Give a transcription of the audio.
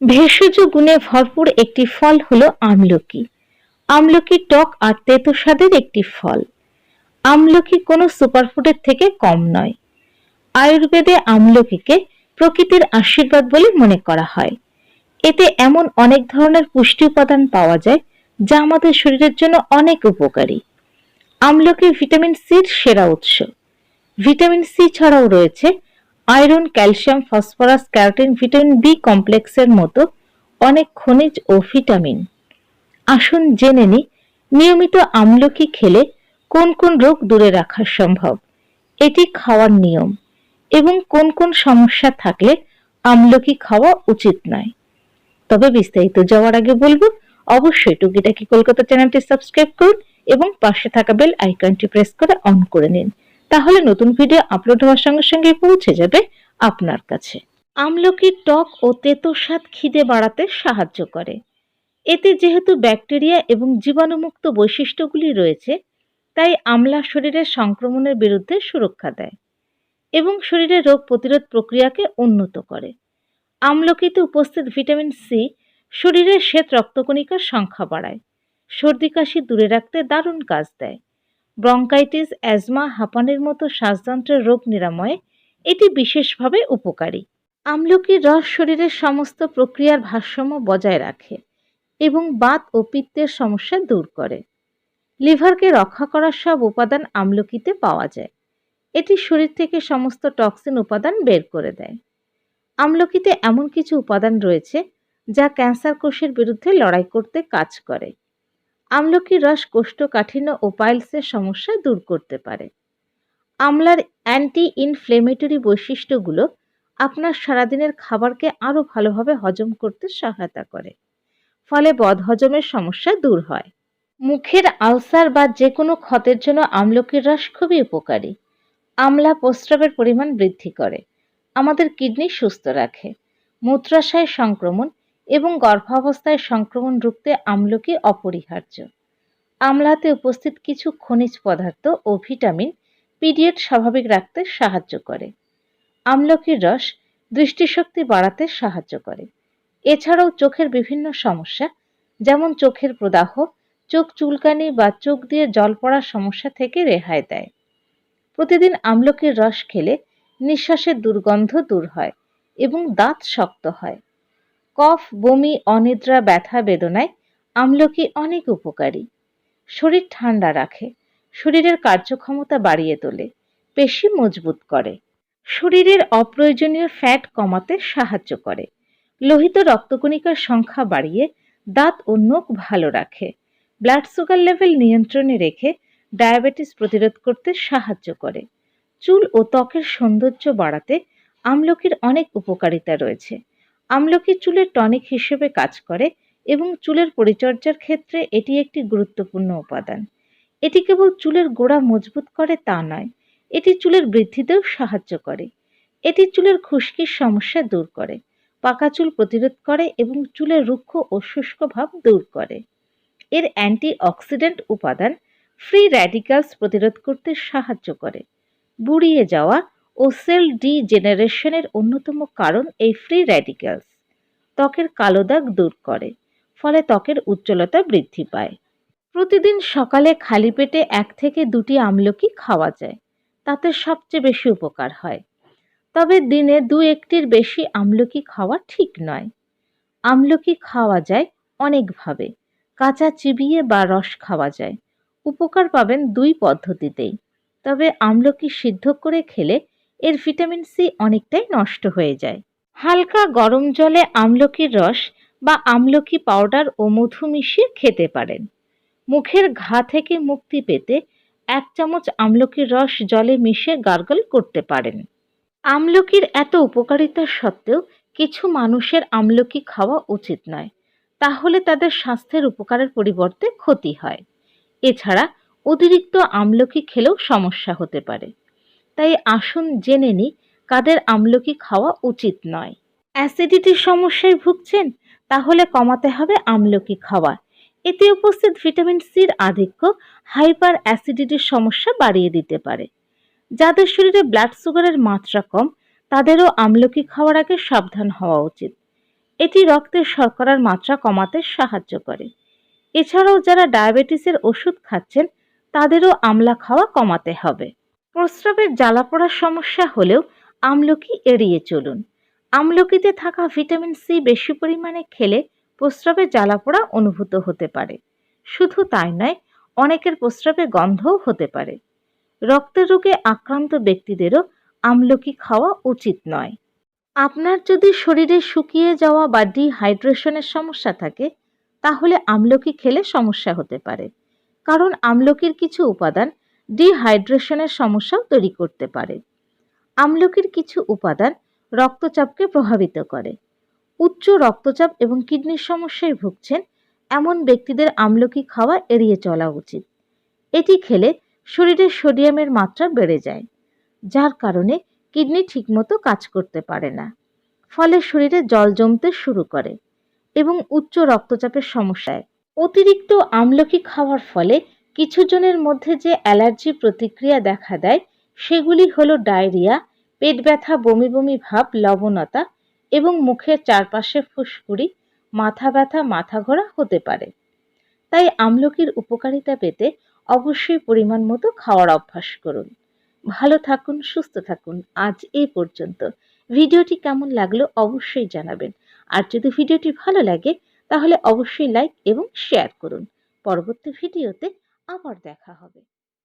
ভেষজ গুণে ভরপুর একটি ফল হলো আমলকি। আমলকি টক আর তেতো স্বাদের একটি ফল। আমলকি কোনো সুপারফুডের থেকে কম নয়। আয়ুর্বেদে আমলকিকে প্রকৃতির আশীর্বাদ বলে মনে করা হয়। এতে এমন অনেক ধরনের পুষ্টি উপাদান পাওয়া যায় যা আমাদের শরীরের জন্য অনেক উপকারী। আমলকি ভিটামিন সির সেরা উৎস। ভিটামিন সি ছাড়াও রয়েছে iron, calcium, phosphorus, carotene, vitamin B কমপ্লেক্সের মতো অনেক খনিজ ও ভিটামিন। আসুন জেনে নি নিয়মিত আমলকি খেলে কোন কোন রোগ দূরে রাখা সম্ভব? এটি খাওয়ার নিয়ম এবং কোন কোন সমস্যা থাকলে আমলকি খাওয়া উচিত নয়। তবে বিস্তারিত যাওয়ার আগে বলব, অবশ্যই টুকিটাকি কলকাতা চ্যানেলটি সাবস্ক্রাইব করুন এবং পাশে থাকা বেল আইকনটি প্রেস করে অন করে নিন। তাহলে নতুন ভিডিও আপলোড হওয়ার সঙ্গে সঙ্গে পৌঁছে যাবে আপনার কাছে। আমলকির টক ও তেতো স্বাদ খিদে বাড়াতে সাহায্য করে। এতে যেহেতু ব্যাকটেরিয়া এবং জীবাণুমুক্ত বৈশিষ্ট্যগুলি রয়েছে, তাই আমলা শরীরের সংক্রমণের বিরুদ্ধে সুরক্ষা দেয় এবং শরীরের রোগ প্রতিরোধ প্রক্রিয়াকে উন্নত করে। আমলকিতে উপস্থিত ভিটামিন সি শরীরের শ্বেত রক্তকণিকার সংখ্যা বাড়ায়, সর্দি কাশি দূরে রাখতে দারুণ কাজ দেয়। ব্রঙ্কাইটিস, অ্যাজমা, হাঁপানির মতো শ্বাসযন্ত্রের রোগ নিরাময়ে এটি বিশেষভাবে উপকারী। আমলকির রস শরীরের সমস্ত প্রক্রিয়ার ভারসাম্য বজায় রাখে এবং বাত ও পিত্তের সমস্যা দূর করে। লিভারকে রক্ষা করার সব উপাদান আমলকিতে পাওয়া যায়। এটি শরীর থেকে সমস্ত টক্সিন উপাদান বের করে দেয়। আমলকিতে এমন কিছু উপাদান রয়েছে যা ক্যান্সার কোষের বিরুদ্ধে লড়াই করতে কাজ করে। আমলকির রস কোষ্ঠকাঠিন্য ও পাইলসের সমস্যা দূর করতে পারে। আমলার অ্যান্টি ইনফ্লেমেটরি বৈশিষ্ট্যগুলো আপনার সারাদিনের খাবারকে আরও ভালোভাবে হজম করতে সহায়তা করে, ফলে বদহজমের সমস্যা দূর হয়। মুখের আলসার বা যে কোনো ক্ষতের জন্য আমলকির রস খুবই উপকারী। আমলা প্রস্রাবের পরিমাণ বৃদ্ধি করে, আমাদের কিডনি সুস্থ রাখে, মূত্রাশয় সংক্রমণ এবং গর্ভাবস্থায় সংক্রমণ রুখতে আমলকি অপরিহার্য। আমলাতে উপস্থিত কিছু খনিজ পদার্থ ও ভিটামিন পিরিয়ড স্বাভাবিক রাখতে সাহায্য করে। আমলকির রস দৃষ্টিশক্তি বাড়াতে সাহায্য করে। এছাড়াও চোখের বিভিন্ন সমস্যা, যেমন চোখের প্রদাহ, চোখ চুলকানি বা চোখ দিয়ে জল পড়ার সমস্যা থেকে রেহাই দেয়। প্রতিদিন আমলকির রস খেলে নিঃশ্বাসের দুর্গন্ধ দূর হয় এবং দাঁত শক্ত হয়। কফ, বমি, অনিদ্রা, ব্যথা, বেদনায় আমলকি অনেক উপকারী। শরীর ঠান্ডা রাখে, শরীরের কার্যক্ষমতা বাড়িয়ে তোলে, পেশি মজবুত করে। শরীরের অপ্রয়োজনীয় ফ্যাট কমাতে সাহায্য করে। লোহিত রক্তকণিকার সংখ্যা বাড়িয়ে দাঁত ও নখ ভালো রাখে। ব্লাড সুগার লেভেল নিয়ন্ত্রণে রেখে ডায়াবেটিস প্রতিরোধ করতে সাহায্য করে। চুল ও ত্বকের সৌন্দর্য বাড়াতে আমলকির অনেক উপকারিতা রয়েছে। আমলকি চুলের টনিক হিসেবে কাজ করে এবং চুলের পরিচর্যার ক্ষেত্রে এটি একটি গুরুত্বপূর্ণ উপাদান। এটি কেবল চুলের গোড়া মজবুত করে তা নয়, এটি চুলের বৃদ্ধিতেও সাহায্য করে। এটি চুলের খুশকির সমস্যা দূর করে, পাকা চুল প্রতিরোধ করে এবং চুলের রুক্ষ ও শুষ্ক ভাব দূর করে। এর অ্যান্টি অক্সিডেন্ট উপাদান ফ্রি র্যাডিক্যালস প্রতিরোধ করতে সাহায্য করে। বুড়িয়ে যাওয়া ও সেল ডি জেনারেশনের অন্যতম কারণ এই ফ্রি র্যাডিক্যালস ত্বকের কালো দাগ দূর করে, ফলে ত্বকের উজ্জ্বলতা বৃদ্ধি পায়। প্রতিদিন সকালে খালি পেটে এক থেকে দুটি আমলকি খাওয়া যায়, তাতে সবচেয়ে বেশি উপকার হয়। তবে দিনে দু একটির বেশি আমলকি খাওয়া ঠিক নয়। আমলকি খাওয়া যায় অনেকভাবে, কাঁচা চিবিয়ে বা রস খাওয়া যায়। উপকার পাবেন দুই পদ্ধতিতেই, তবে আমলকি সিদ্ধ করে খেলে এর ভিটামিন সি অনেকটাই নষ্ট হয়ে যায়। হালকা গরম জলে আমলকির রস বা আমলকি পাউডার ও মধু মিশিয়ে খেতে পারেন। মুখের ঘা থেকে মুক্তি পেতে এক চামচ আমলকির রস জলে মিশে গার্গল করতে পারেন। আমলকির এত উপকারিতা সত্ত্বেও কিছু মানুষের আমলকি খাওয়া উচিত নয়, তাহলে তাদের স্বাস্থ্যের উপকারের পরিবর্তে ক্ষতি হয়। এছাড়া অতিরিক্ত আমলকি খেলেও সমস্যা হতে পারে। তাই আসুন জেনে নিই, কাদের আমলকি খাওয়া উচিত নয়। অ্যাসিডিটির সমস্যায় ভুগছেন, তাহলে কমাতে হবে আমলকি খাওয়া। এতে উপস্থিত ভিটামিন সির আধিক্য হাইপার অ্যাসিডিটির সমস্যা বাড়িয়ে দিতে পারে। যাদের শরীরে ব্লাড সুগারের মাত্রা কম, তাদেরও আমলকি খাওয়ার আগে সাবধান হওয়া উচিত। এটি রক্তের শর্করার মাত্রা কমাতে সাহায্য করে। এছাড়াও যারা ডায়াবেটিসের ওষুধ খাচ্ছেন, তাদেরও আমলা খাওয়া কমাতে হবে। প্রস্রাবের জ্বালা পড়ার সমস্যা হলেও আমলকি এড়িয়ে চলুন। আমলকিতে থাকা ভিটামিন সি বেশি পরিমাণে খেলে প্রস্রাবে জ্বালা পোড়া অনুভূত হতে পারে। শুধু তাই নয়, অনেকের প্রস্রাবে গন্ধও হতে পারে। রক্তের রোগে আক্রান্ত ব্যক্তিদেরও আমলকি খাওয়া উচিত নয়। আপনার যদি শরীরে শুকিয়ে যাওয়া বা ডিহাইড্রেশনের সমস্যা থাকে, তাহলে আমলকি খেলে সমস্যা হতে পারে। কারণ আমলকির কিছু উপাদান ডিহাইড্রেশনের সমস্যাও তৈরি করতে পারে। আমলকির কিছু উপাদান রক্তচাপকে প্রভাবিত করে। উচ্চ রক্তচাপ এবং কিডনির সমস্যায় ভুগছেন এমন ব্যক্তিদের আমলকি খাওয়া এড়িয়ে চলা উচিত। এটি খেলে শরীরে সোডিয়ামের মাত্রা বেড়ে যায়, যার কারণে কিডনি ঠিকমতো কাজ করতে পারে না। ফলে শরীরে জল জমতে শুরু করে এবং উচ্চ রক্তচাপের সমস্যায়। অতিরিক্ত আমলকি খাওয়ার ফলে কিছু জনের মধ্যে যে অ্যালার্জি প্রতিক্রিয়া দেখা দেয়, সেগুলি হলো ডায়রিয়া, পেট ব্যথা, বমি বমি ভাব, লবণতা এবং মুখের চারপাশে ফুসকুড়ি, মাথা ব্যথা, মাথা ঘোরা হতে পারে। তাই আমলকির উপকারিতা পেতে অবশ্যই পরিমাণ মতো খাওয়ার অভ্যাস করুন। ভালো থাকুন, সুস্থ থাকুন। আজ এই পর্যন্ত। ভিডিওটি কেমন লাগল অবশ্যই জানাবেন। আর যদি ভিডিওটি ভালো লাগে, তাহলে অবশ্যই লাইক এবং শেয়ার করুন। পরবর্তী ভিডিওতে আবার দেখা হবে।